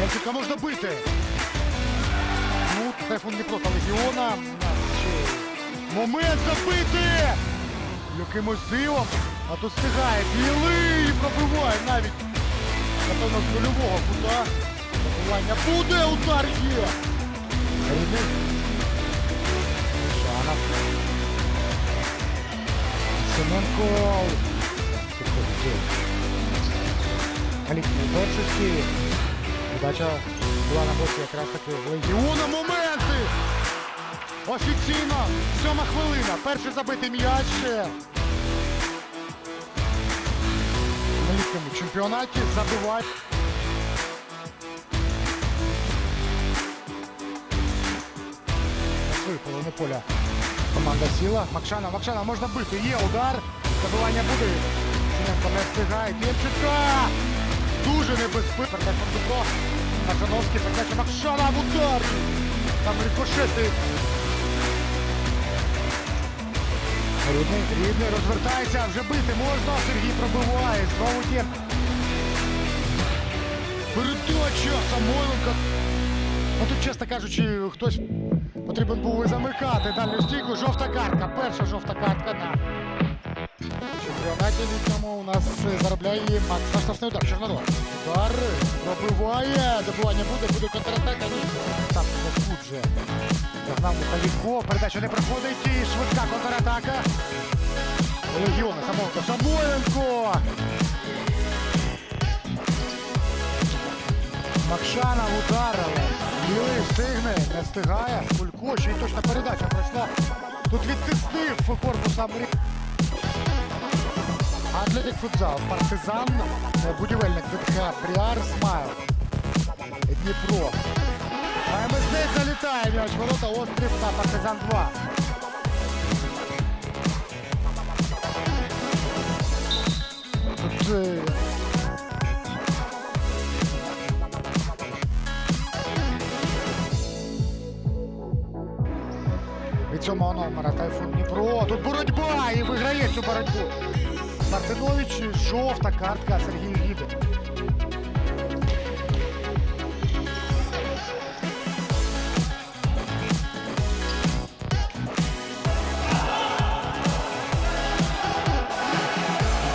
Дімченка можна бити. Ну, Тайфун не проти Легіона. Момент забити! Якимось дивом. А тут встигає. Білий пробиває навіть. Напевно, з нульового кута. Пробивання буде, удар є. Шанов. Семенко. Підходить. Галітні першості. Удача була на боці якраз таки в Легіона. Моменти! Офіційно сьома хвилина. Перший забитий м'яч. На літньому чемпіонаті забиває. Свою половину поля команда сіла. Макшана, Макшана можна бити. Є удар. Забивання буде. Синенко не встигає. Дємченка! Дуже небезпечно. Передача Дубро. Мажановський, передача Макшана удар. Там рикошети. Рідний, рідний, розвертається, вже бити можна. Сергій пробиває. Знову є. Передача Самойленко. Ну тут, чесно кажучи, хтось потрібен був замикати дальню стійку. Жовта картка. Перша жовта картка на чемпіонаті літньому у нас заробляє Макс штрафний удар. Чорнорог. Удар пробиває. Добивання буде, буде контратака. Ні. Там вже загнав Михайлівко. Передача не проходить. І швидка контратака. Легіони, Самойленко. Самойленко! Макшана ударили. Білий встигне, не встигає. Кулько, ще й точна передача пройшла. Тут відтиснив корпусом. Рі- Атлетик футзал, партизан, е, будівельник ДК Бріар Смайл. Дніпро. МСД залітає м'яч ворота, острів та партизан 2. Тут від сьомого номера Тайфун Дніпро. Тут боротьба і виграє цю боротьбу. Мартинович, жовта картка Сергію Гіде.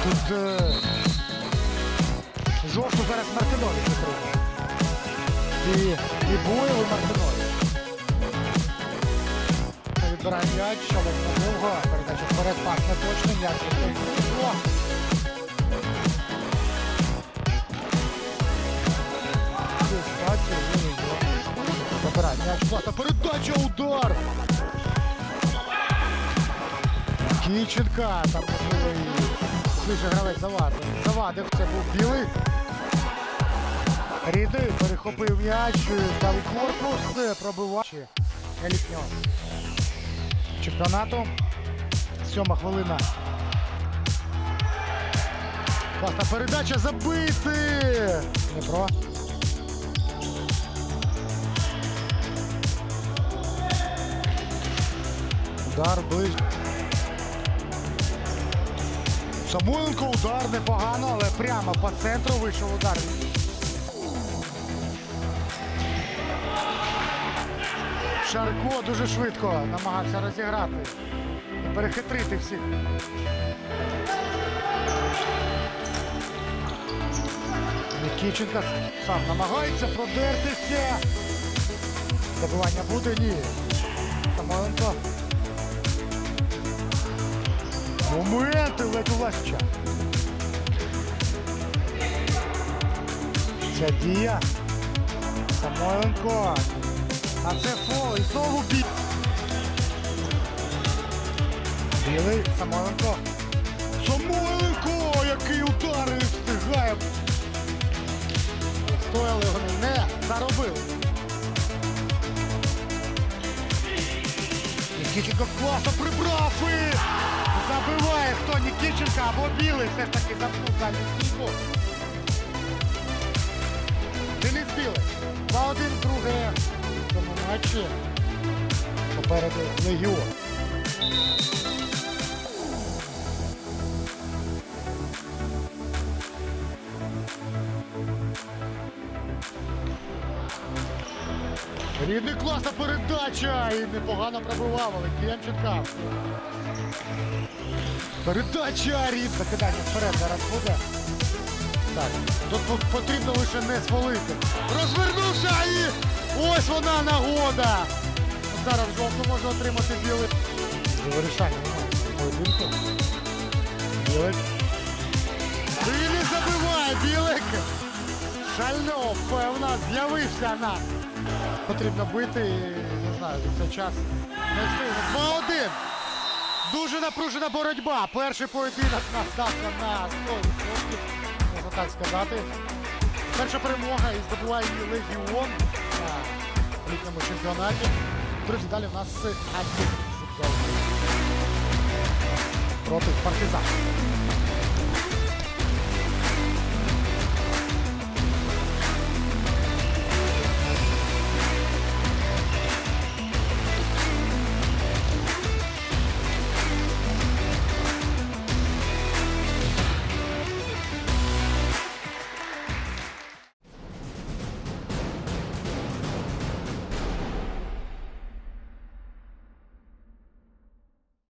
Тут е, жовту зараз Мартинович отримує. І, і і Мартинович. Відбирає м'яч, але надовго. Передача вперед, точний, м'яч відповідно змінює. Забирає м'яч, передача, удар! Кіченка, там можливо і свіжий гравець завадив. Завадив, це був білий. Рідний перехопив м'яч, дав корпус, пробивав. Елітнього чемпіонату. Сьома хвилина. Класна передача забити! Дніпро. Удар ближче. Самойленко удар непогано, але прямо по центру вийшов удар. Шарко дуже швидко намагався розіграти і перехитрити всіх. Нікіченка сам намагається продертися. Добивання буде, ні. Самойленко. Моменти ледь Ця дія. Самойленко. А це фол. І знову бій. Білий Самойленко. Самойленко! Який удар і встигає. Стояли вони не заробили. Нікіченко класно прибрав і забиває хто Нікіченка або білий все ж таки замкнув дальню стійку. Денис Білий. 2-1 друге матчі. Попереду Легіон. Рідний класна передача і непогано пробивав, але Кемченка. Передача рід. Закидання вперед зараз буде. Так, тут потрібно лише не свалити. Розвернувся і ось вона нагода. Зараз жовту може отримати білий. Немає. Поєдинку. Білик. Білик забиває, білик. Шально, певно, з'явився на. Потрібно бити, і, не знаю, за цей час не встигне. 2-1. Дуже напружена боротьба. Перший поєдинок нас стався на 100%, можна так сказати. Перша перемога і здобуває Легіон на літньому чемпіонаті. Друзі, далі в нас один футбол проти партизан.